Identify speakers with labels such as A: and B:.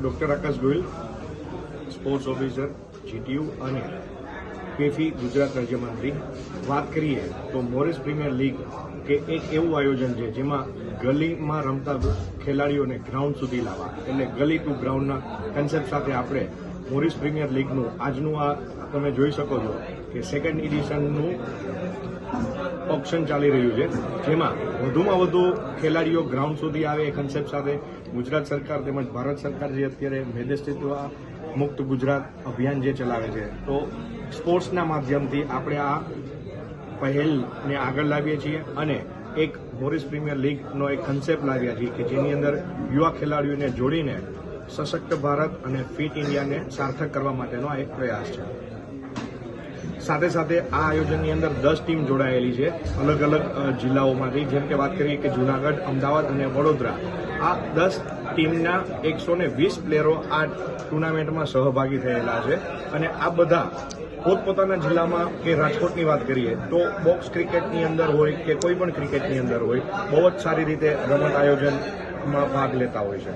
A: Doctor Akash Goyal, sports officer, GTU અને PEFI Gujarat રાજ્યમંત્રી. વાત કરીએ તો મોરિસ પ્રીમિયર લીગ કે એક એવું આયોજન છે જેમાં ગલીમાં રમતા ખેલાડીઓને ગ્રાઉન્ડ સુધી લાવવા. એટલે ગલી ટુ ગ્રાઉન્ડના કન્સેપ્ટ સાથે આપણે મોરિસ પ્રીમિયર લીગનું આજનું આ તમે જોઈ શકો છો કે સેકન્ડ એડિશનનું ઓપ્શન ચાલી રહ્યું છે. જેમાં વધુમાં વધુ ખેલાડીઓ ગ્રાઉન્ડ સુધી આવે એ કન્સેપ્ટ સાથે ગુજરાત સરકાર તેમજ ભારત સરકાર જે અત્યારે મેદેસ્તિત્વ મુક્ત ગુજરાત અભિયાન જે ચલાવે છે, તો સ્પોર્ટ્સના માધ્યમથી આપણે આ પહેલને આગળ લાવીએ છીએ અને એક મોરિસ પ્રીમિયર લીગનો એક કન્સેપ્ટ લાવ્યા છીએ કે જેની અંદર યુવા ખેલાડીઓને જોડીને સશક્ત ભારત અને ફિટ ઇન્ડિયાને સાર્થક કરવા માટેનો આ એક પ્રયાસ છે. સાથે સાથે આ આયોજનની અંદર દસ ટીમ જોડાયેલી છે અલગ અલગ જિલ્લાઓમાંથી. જેમ કે વાત કરીએ કે જુનાગઢ, અમદાવાદ અને વડોદરા. આ દસ ટીમના એકસો ને વીસ પ્લેયરો આ ટુર્નામેન્ટમાં સહભાગી થયેલા છે. અને આ બધા પોતપોતાના જિલ્લામાં કે રાજકોટની વાત કરીએ તો બોક્સ ક્રિકેટની અંદર હોય કે કોઈ પણ ક્રિકેટની અંદર હોય, બહુ જ સારી રીતે રમત આયોજનમાં ભાગ લેતા હોય છે.